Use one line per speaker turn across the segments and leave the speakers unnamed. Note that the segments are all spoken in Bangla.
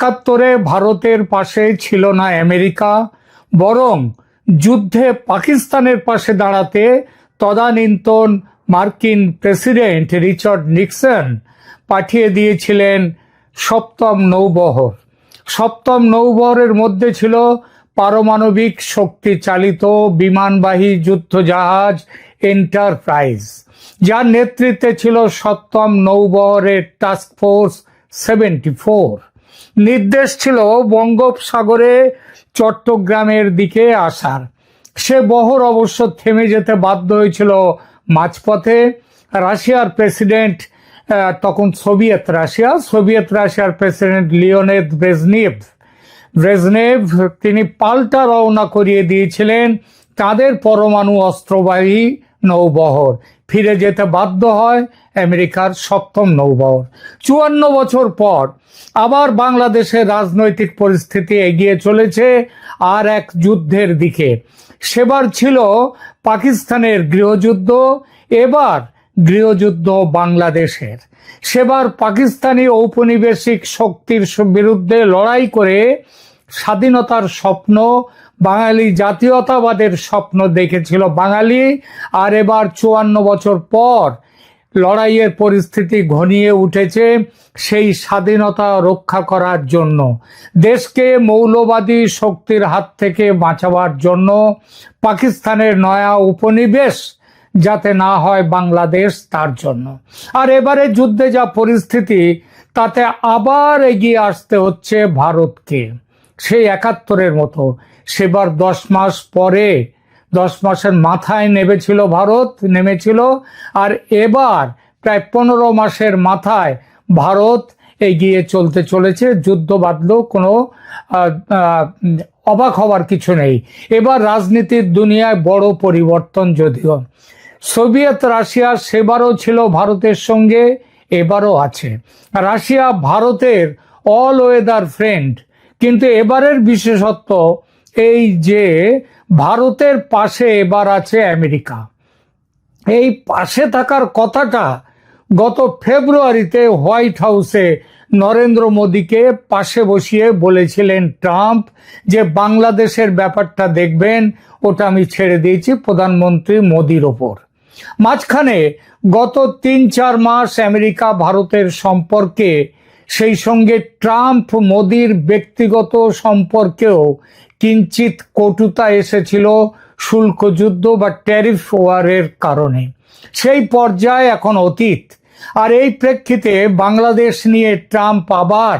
একাত্তরে ভারতের পাশে ছিল না আমেরিকা, বরং যুদ্ধে পাকিস্তানের পাশে দাঁড়াতে তদানীন্তন মার্কিন প্রেসিডেন্ট রিচার্ড নিক্সন পাঠিয়ে দিয়েছিলেন সপ্তম নৌবহর। সপ্তম নৌবহরের মধ্যে ছিল পারমাণবিক শক্তি চালিত বিমানবাহী যুদ্ধজাহাজ এন্টারপ্রাইজ, যার নেতৃত্বে ছিল সপ্তম নৌবহরের টাস্ক ফোর্স সেভেন্টি ফোর। নির্দেশ ছিল বঙ্গোপসাগরে চট্টগ্রামের দিকে আসার। সে বহর অবশ্য থেমে যেতে বাধ্য হয়েছিল মাঝপথে। রাশিয়ার প্রেসিডেন্ট তখন সোভিয়েত রাশিয়া, সোভিয়েত রাশিয়ার প্রেসিডেন্ট লিওনেদ ব্রেজনেভ। ব্রেজনেভ, তিনি পাল্টা রওনা করিয়ে দিয়েছিলেন তাদের পরমাণু অস্ত্রবাহী নৌবহর। ফিরে যেতে বাধ্য হয় আমেরিকার সপ্তম নৌবহর। চুয়ান্ন বছর পর আবার বাংলাদেশের রাজনৈতিক পরিস্থিতি এগিয়ে চলেছে আর এক যুদ্ধের দিকে। সেবার ছিল পাকিস্তানের গৃহযুদ্ধ, এবার গৃহযুদ্ধ বাংলাদেশের। সেবার পাকিস্তানি ঔপনিবেশিক শক্তির বিরুদ্ধে লড়াই করে স্বাধীনতার স্বপ্ন, বাঙালি জাতীয়তাবাদের স্বপ্ন দেখেছিল বাঙালি। আর এবার চুয়ান্ন বছর পর লড়াইয়ের পরিস্থিতি ঘনিয়ে উঠেছে সেই স্বাধীনতা রক্ষা করার জন্য। দেশকে মৌলবাদী শক্তির হাত থেকে বাঁচাবার জন্য পাকিস্তানের নয়া উপনিবেশ যাতে না হয় বাংলাদেশ, তার জন্য। আর এবারে যুদ্ধে যা পরিস্থিতি, তাতে আবার এগিয়ে আসতে হচ্ছে ভারতকে। সেই একাত্তরের মতো, সেবার দশ মাস পরে দশ মাসের মাথায় নেমেছিল ভারত, নেমেছিল। আর এবার প্রায় পনেরো মাসের মাথায় ভারত এগিয়ে চলতে চলেছে। যুদ্ধ বাঁধলেও কোনো অবাক হবার কিছু নেই। এবার রাজনীতির দুনিয়ায় বড় পরিবর্তন যদিও। সোভিয়েত রাশিয়া সেবারও ছিল ভারতের সঙ্গে, এবারও আছে। রাশিয়া ভারতের অল ওয়েদার ফ্রেন্ড কিন্তু এবারের বিশেষত্ব এই যে ভারতের পাশে এবার আছে আমেরিকা। এই পাশে থাকার কথাটা গত ফেব্রুয়ারিতে হোয়াইট হাউসে নরেন্দ্র মোদীকে পাশে বসিয়ে বলেছিলেন ট্রাম্প যে বাংলাদেশের ব্যাপারটা দেখবেন, ওটা আমি ছেড়ে দিয়েছি প্রধানমন্ত্রী মোদির ওপর। মাঝখানে গত তিন চার মাস আমেরিকা ভারতের সম্পর্কে সেই সঙ্গে ট্রাম্প মোদির ব্যক্তিগত সম্পর্কেও কিঞ্চিত কটুতা এসেছিল শুল্ক যুদ্ধ বা ট্যারিফ ওয়ারের কারণে। সেই পর্যায়ে এখন অতীত। আর এই প্রেক্ষিতে বাংলাদেশ নিয়ে ট্রাম্প আবার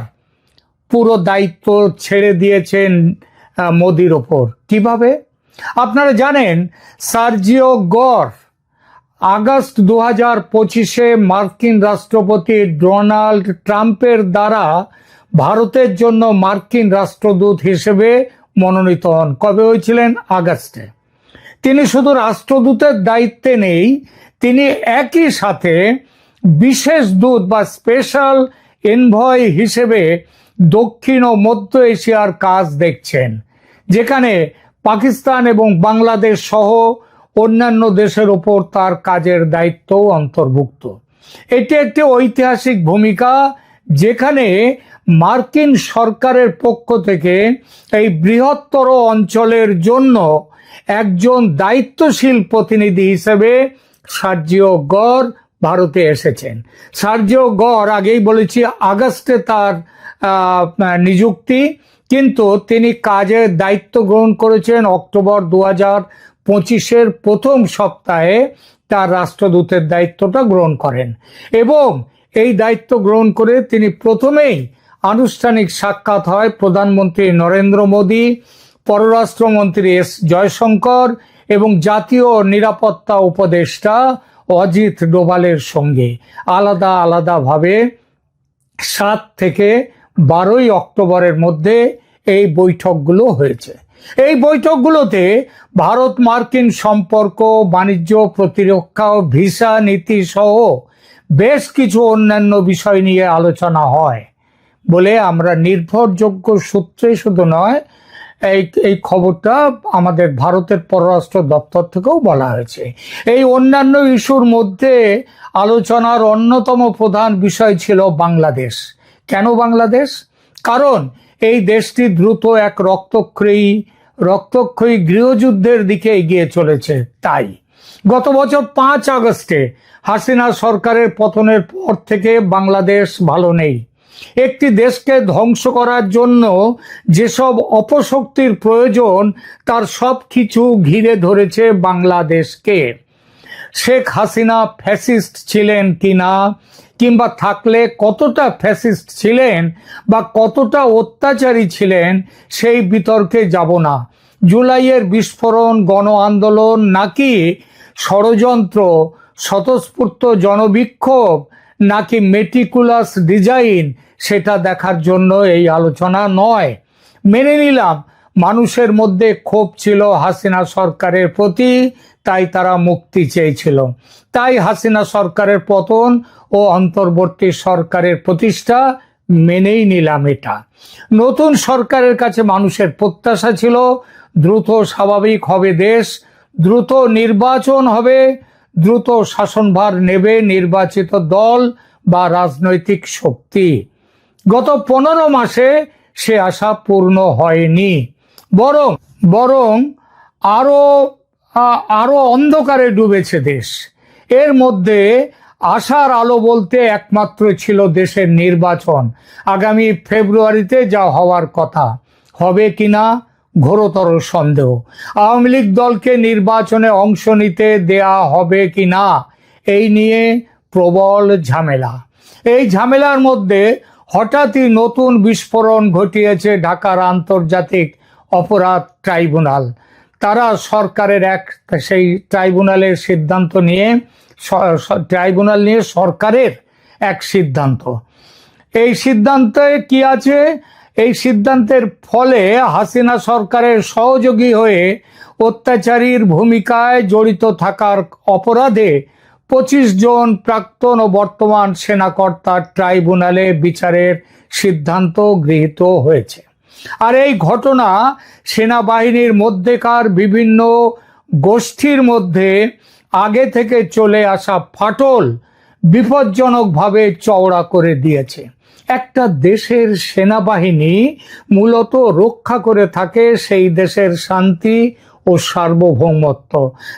পুরো দায়িত্ব ছেড়ে দিয়েছেন মোদির ওপর। কীভাবে? আপনারা জানেন, সার্জিও গড় আগস্ট দু হাজার পঁচিশে মার্কিন রাষ্ট্রপতি ডোনাল্ড ট্রাম্পের দ্বারা ভারতের জন্য মার্কিন রাষ্ট্রদূত হিসেবে মনোনীত হন। কবে হয়েছিলেন? আগস্টে। তিনি শুধু রাষ্ট্রদূতের দায়িত্বে নেই, তিনি একই সাথে বিশেষ দূত বা স্পেশাল এনভয় হিসেবে দক্ষিণ ও মধ্য এশিয়ার কাজ দেখছেন, যেখানে পাকিস্তান এবং বাংলাদেশ সহ অন্যান্য দেশের ওপর তার কাজের দায়িত্বও অন্তর্ভুক্ত। এটি একটি ঐতিহাসিক ভূমিকা, যেখানে মার্কিন সরকারের পক্ষ থেকে এই বৃহত্তর অঞ্চলের জন্য একজন দায়িত্বশীল প্রতিনিধি হিসেবে সার্জিও গড় ভারতে এসেছেন। সার্জিও গড় আগেই বলেছি, আগস্টে তার নিযুক্তি, কিন্তু তিনি কাজের দায়িত্ব গ্রহণ করেছেন অক্টোবর দু হাজার পঁচিশের প্রথম সপ্তাহে তার রাষ্ট্রদূতের দায়িত্বটা গ্রহণ করেন। এবং এই দায়িত্ব গ্রহণ করে তিনি প্রথমেই আনুষ্ঠানিক সাক্ষাৎ হয় প্রধানমন্ত্রী নরেন্দ্র মোদী, পররাষ্ট্রমন্ত্রী এস জয়শঙ্কর এবং জাতীয় নিরাপত্তা উপদেষ্টা অজিত ডোভালের সঙ্গে। আলাদা আলাদাভাবে সাত থেকে বারোই অক্টোবরের মধ্যে এই বৈঠকগুলো হয়েছে। এই বৈঠকগুলোতে ভারত মার্কিন সম্পর্ক, বাণিজ্য, প্রতিরক্ষা ও ভিসা, নীতি সহ বেশ কিছু অন্যান্য বিষয় নিয়ে আলোচনা হয়। বলে আমরা নির্ভরযোগ্য সূত্রে শুধু নয়, এই এই খবরটা আমাদের ভারতের পররাষ্ট্র দপ্তর থেকেও বলা হয়েছে। এই অন্যান্য ইস্যুর মধ্যে আলোচনার অন্যতম প্রধান বিষয় ছিল বাংলাদেশ। কেন বাংলাদেশ? কারণ এই দেশটি দ্রুত এক রক্তক্ষয়ী রক্তক্ষয়ী গৃহযুদ্ধের দিকে এগিয়ে চলেছে, তাই। গত বছর পাঁচ আগস্টে হাসিনা সরকারের পতনের পর থেকে বাংলাদেশ ভালো নেই। একটি দেশকে ধ্বংস করার জন্য যেসব অপশক্তির প্রয়োজন, তার সব কিছু ঘিরে ধরেছে বাংলাদেশকে। শেখ হাসিনা ফ্যাসিস্ট ছিলেন কিনা কিংবা থাকলে কতটা ফ্যাসিস্ট ছিলেন বা কতটা অত্যাচারী ছিলেন, সেই বিতর্কে যাব না। জুলাইয়ের বিস্ফোরণ, গণ আন্দোলন নাকি ষড়যন্ত্র, স্বতঃস্ফূর্ত জনবিক্ষোভ, নাকি মেটিকুলাস ডিজাইন সেটা দেখার জন্য এই আলোচনা নয়। মেনে নিলাম, মানুষের মধ্যে ক্ষোভ ছিল হাসিনা সরকারের প্রতি, তাই তারা মুক্তি চেয়েছিল। তাই হাসিনা সরকারের পতন ও অন্তর্বর্তী সরকারের প্রতিষ্ঠা মেনেই নিলাম এটা। নতুন সরকারের কাছে মানুষের প্রত্যাশা ছিল, দ্রুত স্বাভাবিক হবে দেশ, দ্রুত নির্বাচন হবে, দ্রুত শাসনভার নেবে নির্বাচিত দল বা রাজনৈতিক শক্তি। গত পনেরো মাসে সে আশা পূর্ণ হয়নি। বরং বরং আরও, আ- আরও অন্ধকারে ডুবেছে দেশ। এর মধ্যে আশার আলো বলতে একমাত্র ছিল দেশের নির্বাচন। আগামী ফেব্রুয়ারিতে যা হওয়ার কথা। হবে কিনা ঘোরতর সন্দেহ। আওয়ামী লীগ দলকে নির্বাচনে অংশ নিতে দেয়া হবে কিনা, এই নিয়ে প্রবল ঝামেলা। এই ঝামেলার মধ্যে হঠাৎই নতুন বিস্ফোরণ ঘটিয়েছে ঢাকার আন্তর্জাতিক অপরাধ ট্রাইব্যুনাল। তারা সরকারের এক সেই ট্রাইব্যুনালের সিদ্ধান্ত নিয়ে ট্রাইব্যুনাল নিয়ে সরকারের এক সিদ্ধান্ত। এই সিদ্ধান্তে কি আছে? এই সিদ্ধান্তের ফলে হাসিনা সরকারের সহযোগী হয়ে অত্যাচারীর ভূমিকায় জড়িত থাকার অপরাধে পঁচিশ জন প্রাক্তন ও বর্তমান সেনাকর্তার ট্রাইব্যুনালে বিচারের সিদ্ধান্ত গৃহীত হয়েছে। আর এই ঘটনা সেনাবাহিনীর মধ্যেকার বিভিন্ন গোষ্ঠীর মধ্যে আগে থেকে চলে আসা ফাটল বিপজ্জনকভাবে চওড়া করে দিয়েছে। একটা দেশের সেনাবাহিনী মূলত রক্ষা করে থাকে সেই দেশের শান্তি ও সার্বভৌমত্ব।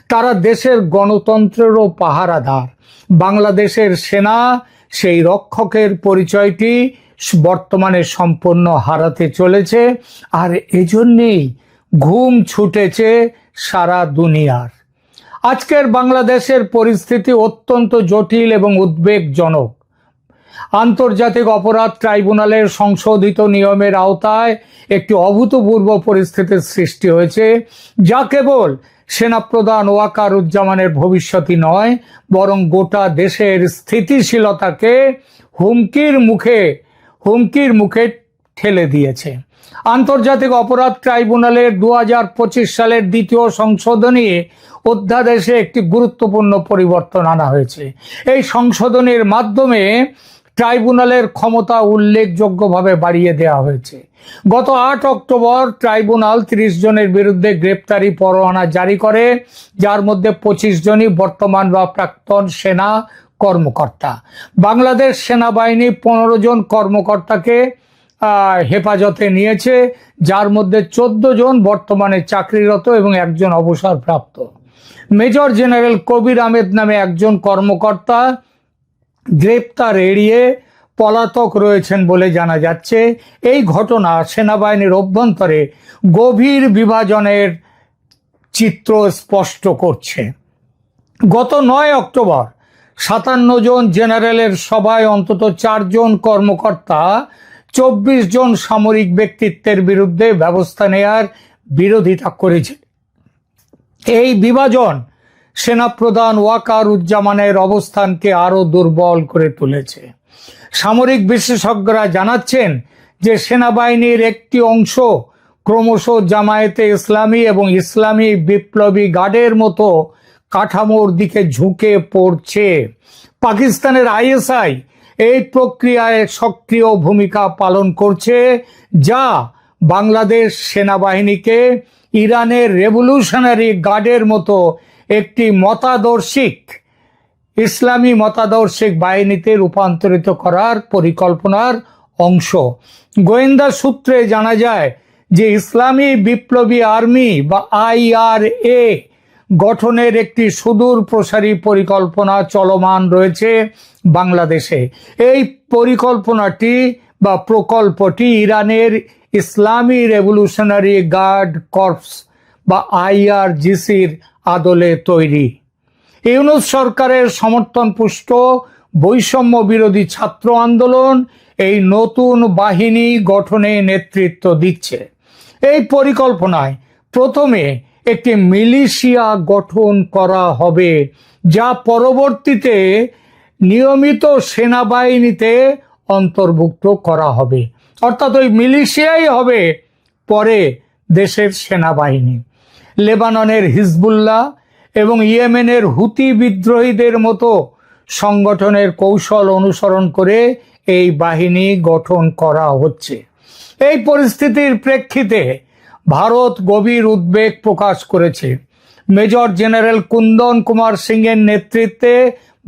তারা দেশের গণতন্ত্রেরও পাহারাদার। বাংলাদেশের সেনা, সেই রক্ষকের পরিচয়টি বর্তমানে সম্পূর্ণ হারাতে চলেছে, আর এজন্যেই ঘুম ছুটেছে সারা দুনিয়ার। আজকের বাংলাদেশের পরিস্থিতি অত্যন্ত জটিল এবং উদ্বেগজনক। আন্তর্জাতিক অপরাধ ট্রাইব্যুনালের সংশোধিত নিয়মের আওতায় একটি অভূতপূর্ব পরিস্থিতির সৃষ্টি হয়েছে, যা কেবল সেনাপ্রধান ওয়াকারুজ্জামানের ভবিষ্যতই নয়, বরং গোটা দেশের স্থিতিশীলতাকে হুমকির মুখে হুমকির মুখে ঠেলে দিয়েছে। আন্তর্জাতিক অপরাধ ট্রাইব্যুনালের দু হাজার পঁচিশ সালের দ্বিতীয় সংশোধনী অধ্যাদেশে একটি গুরুত্বপূর্ণ পরিবর্তন আনা হয়েছে। এই সংশোধনীর মাধ্যমে ট্রাইব্যুনালের ক্ষমতা উল্লেখযোগ্যভাবে বাড়িয়ে দেওয়া হয়েছে। গত আট অক্টোবর ট্রাইব্যুনাল তিরিশ জনের বিরুদ্ধে গ্রেপ্তারি পরোয়ানা জারি করে, যার মধ্যে পঁচিশ জনই বর্তমান বা প্রাক্তন সেনা কর্মকর্তা। বাংলাদেশ সেনাবাহিনী পনেরো জন কর্মকর্তাকে হেফাজতে নিয়েছে, যার মধ্যে চোদ্দ জন বর্তমানে চাকরিরত এবং একজন অবসরপ্রাপ্ত। মেজর জেনারেল কবির আহমেদ নামে একজন কর্মকর্তা গ্রেপ্তার এড়িয়ে পলাতক রয়েছেন বলে জানা যাচ্ছে। এই ঘটনা সেনাবাহিনীর অভ্যন্তরে গভীর বিভাজনের চিত্র স্পষ্ট করছে। গত নয় অক্টোবর সাতান্ন জন জেনারেলের সভায় অন্তত চারজন কর্মকর্তা, চব্বিশ জন সামরিক ব্যক্তিত্বের বিরুদ্ধে ব্যবস্থা নেয়ার বিরোধিতা করেছে। এই বিভাজন সেনাপ্রধান ওয়াকার উজ্জামানের অবস্থানকে আরও দুর্বল করে তুলেছে। সামরিক বিশেষজ্ঞরা জানাচ্ছেন যে সেনাবাহিনীর একটি অংশ ক্রমশ জামায়াতে ইসলামী এবং ইসলামী বিপ্লবী গার্ডের মতো কাঠামোর দিকে ঝুঁকে পড়ছে। পাকিস্তানের আইএসআই এই প্রক্রিয়ায় সক্রিয় ভূমিকা পালন করছে, যা বাংলাদেশ সেনাবাহিনীকে ইরানের রেভলিউশনারি গার্ডের মতো একটি মতাদর্শিক, ইসলামী মতাদর্শিক বাহিনীতে রূপান্তরিত করার পরিকল্পনার অংশ। গোয়েন্দা সূত্রে জানা যায় যে ইসলামী বিপ্লবী আর্মি বা আইআরএ গঠনের একটি সুদূর প্রসারী পরিকল্পনা চলমান রয়েছে বাংলাদেশে। এই পরিকল্পনাটি বা প্রকল্পটি ইরানের ইসলামী রেভলিউশনারি গার্ড কর্পস বা আইআরজিসির আদলে তৈরি। ইউনুস সরকারের সমর্থন পুষ্ট বৈষম্য বিরোধী ছাত্র আন্দোলন এই নতুন বাহিনী গঠনে নেতৃত্ব দিচ্ছে। এই পরিকল্পনায় প্রথমে একটি মিলিশিয়া গঠন করা হবে, যা পরবর্তীতে নিয়মিত সেনাবাহিনীতে অন্তর্ভুক্ত করা হবে। অর্থাৎ ওই মিলিশিয়াই হবে পরে দেশের সেনাবাহিনী। লেবাননের হিজবুল্লাহ এবং ইয়েমেনের হুতি বিদ্রোহীদের মতো সংগঠনের কৌশল অনুসরণ করে এই বাহিনী গঠন করা হচ্ছে। এই পরিস্থিতির প্রেক্ষিতে ভারত গভীর উদ্বেগ প্রকাশ করেছে। মেজর জেনারেল কুন্দন কুমার সিং এর নেতৃত্বে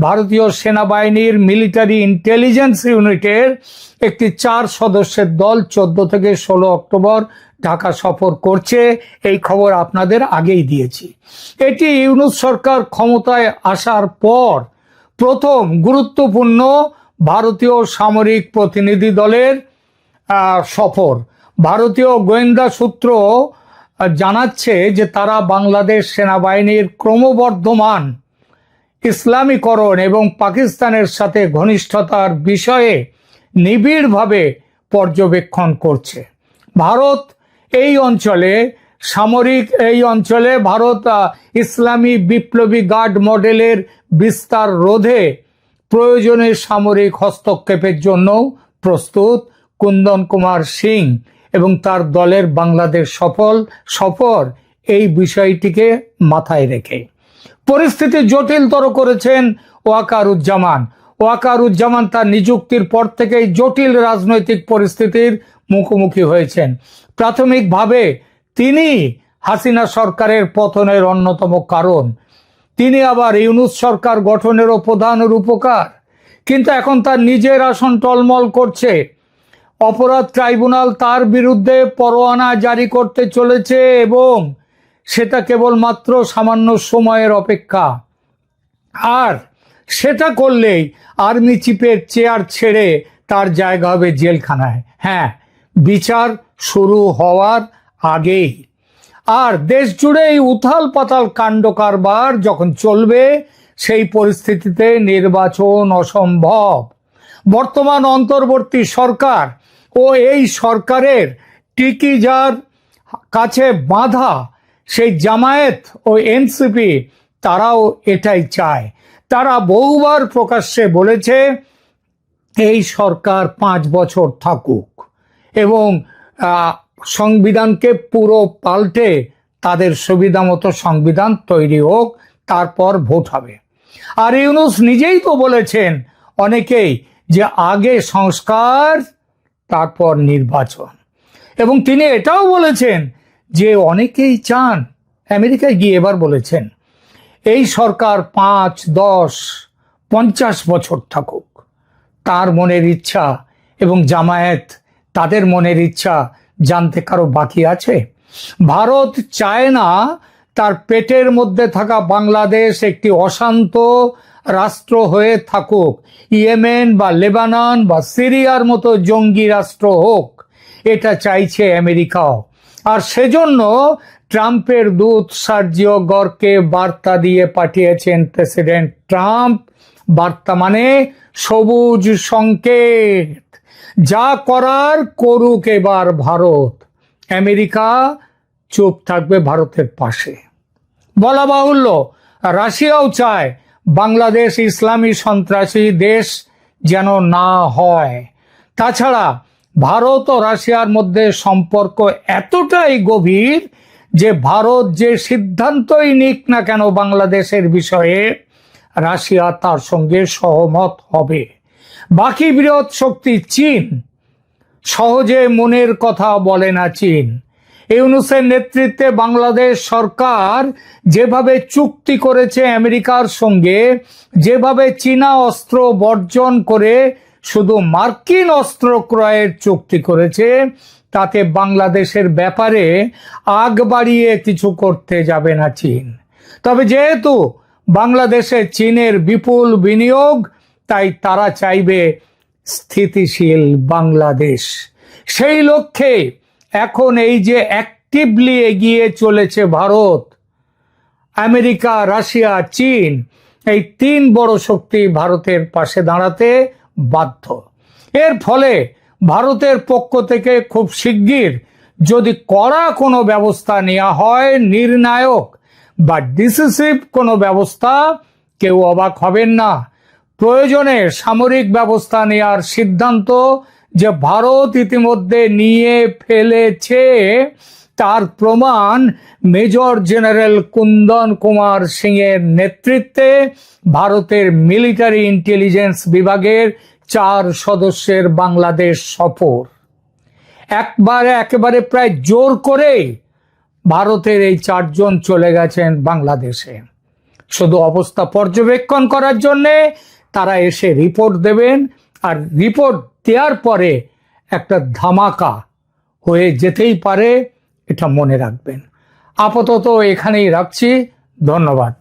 ভারতীয় সেনাবাহিনীর মিলিটারি ইন্টেলিজেন্স ইউনিটের একটি চার সদস্যের দল চোদ্দ থেকে ষোলো অক্টোবর ঢাকা সফর করছে, এই খবর আপনাদের আগেই দিয়েছি। এটি ইউনুস সরকার ক্ষমতায় আসার পর প্রথম গুরুত্বপূর্ণ ভারতীয় সামরিক প্রতিনিধি দলের সফর। ভারতীয় গোয়েন্দা সূত্র জানাচ্ছে যে তারা বাংলাদেশ সেনাবাহিনীর ক্রমবর্ধমান ইসলামীকরণ এবং পাকিস্তানের সাথে ঘনিষ্ঠতার বিষয়ে নিবিড়ভাবে পর্যবেক্ষণ করছে। ভারত এই অঞ্চলে, সামরিক এই অঞ্চলে ভারত ইসলামী বিপ্লবী গার্ড মডেলের বিস্তার রোধে প্রয়োজনে সামরিক হস্তক্ষেপের জন্য প্রস্তুত কুন্দন কুমার সিং এবং তার দলের বাংলাদেশ সফল সফর এই বিষয়টিকে মাথায় রেখে। পরিস্থিতি জটিলতর করেছেন ওয়াকারুজ্জামান। ওয়াকারুজ্জামান তার নিযুক্তির পর থেকেই জটিল রাজনৈতিক পরিস্থিতির মুখোমুখি হয়েছেন। প্রাথমিকভাবে তিনি হাসিনা সরকারের পতনের অন্যতম কারণ। তিনি আবার ইউনুস সরকার গঠনেরও প্রধান রূপকার। কিন্তু এখন তার নিজের আসন টলমল করছে। অপরাধ ট্রাইব্যুনাল তার বিরুদ্ধে পরোয়ানা জারি করতে চলেছে এবং সেটা কেবলমাত্র সামান্য সময়ের অপেক্ষা। আর সেটা করলেই আর্মি চিফের চেয়ার ছেড়ে তার জায়গা হবে জেলখানায়। হ্যাঁ বিচার শুরু হওয়ার আগেই। আর দেশ জুড়ে এই উথাল পাতাল কাণ্ড কারবার যখন চলবে, সেই পরিস্থিতিতে নির্বাচন অসম্ভব। বর্তমান অন্তর্বর্তী সরকার ও এই সরকারের টিকি যার কাছে বাঁধা সেই জামায়াত ও এনসিপি, তারাও এটাই চায়। তারা বহুবার প্রকাশ্যে বলেছে, এই সরকার পাঁচ বছর থাকুক এবং সংবিধানকে পুরো পাল্টে তাদের সুবিধা মতো সংবিধান তৈরি হোক, তারপর ভোট হবে। আর ইউনুস নিজেই তো বলেছেন অনেকেই যে আগে সংস্কার, তারপর নির্বাচন। এবং তিনি এটাও বলেছেন যে অনেকেই চান, আমেরিকায় গিয়ে এবার বলেছেন, এই সরকার পাঁচ, দশ, পঞ্চাশ বছর থাকুক। তার মনের ইচ্ছা এবং জামায়াত তাদের মনের ইচ্ছা জানতে কারও বাকি আছে? ভারত চায় না তার পেটের মধ্যে থাকা বাংলাদেশ একটি অশান্ত রাষ্ট্র হয়ে থাকুক। ইয়েমেন বা লেবানন বা সিরিয়ার মতো জঙ্গি রাষ্ট্র হোক, এটা চাইছে আমেরিকাও। আর সেজন্য ট্রাম্পের দূত সার্জিও গরকে বার্তা দিয়ে পাঠিয়েছেন প্রেসিডেন্ট ট্রাম্প। বার্তা মানে সবুজ সংকেত। যা করার করুক এবার ভারত। আমেরিকা চুপ থাকবে ভারতের পাশে। বলা বাহুল্য, রাশিয়াও চায় বাংলাদেশ ইসলামী সন্ত্রাসী দেশ যেন না হয়। তাছাড়া ভারত ও রাশিয়ার মধ্যে সম্পর্ক এতটাই গভীর যে ভারত যে সিদ্ধান্তই নিক না কেন বাংলাদেশের বিষয়ে, রাশিয়া তার সঙ্গে সহমত হবে। বাকি বৃহৎ শক্তি চীন। সহজে মনের কথা বলে না চীন। ইউনুসের নেতৃত্বে বাংলাদেশ সরকার যেভাবে চুক্তি করেছে আমেরিকার সঙ্গে, যেভাবে চীনা অস্ত্র বর্জন করে শুধু মার্কিন অস্ত্র ক্রয়ের চুক্তি করেছে, তাতে বাংলাদেশের ব্যাপারে আগ বাড়িয়ে কিছু করতে যাবে না চীন। তবে যেহেতু বাংলাদেশে চীনের বিপুল বিনিয়োগ তাই তারা চাইবে স্থিতিশীল বাংলাদেশ। সেই লক্ষ্যে এখন এই যে অ্যাক্টিভলি এগিয়ে চলেছে ভারত, আমেরিকা, রাশিয়া, চীন, এই তিন বড় শক্তি ভারতের পাশে দাঁড়াতে বাধ্য। এর ফলে ভারতের পক্ষ থেকে খুব শিগগির যদি করা কোনো ব্যবস্থা নেওয়া হয়, নির্ণায়ক বা ডিসিসিভ কোনো ব্যবস্থা, কেউ অবাক হবেন না। প্রয়োজনে সামরিক ব্যবস্থা নেওয়ার সিদ্ধান্ত যে ভারত ইতিমধ্যে নিয়ে ফেলেছে, তার প্রমাণ মেজর জেনারেল কুন্দন কুমার সিং এর নেতৃত্বে ভারতের মিলিটারি ইন্টেলিজেন্স বিভাগের চার সদস্যের বাংলাদেশ সফর। একবারে একেবারে প্রায় জোর করে ভারতের এই চারজন চলে গেছেন বাংলাদেশে। শুধু অবস্থা পর্যবেক্ষণ করার জন্যে তারা এসে রিপোর্ট দেবেন আর রিপোর্ট দেওয়ার পরে একটা ধামাকা হয়ে যেতেই পারে, এটা মনে রাখবেন। আপাতত এখানেই রাখছি, ধন্যবাদ।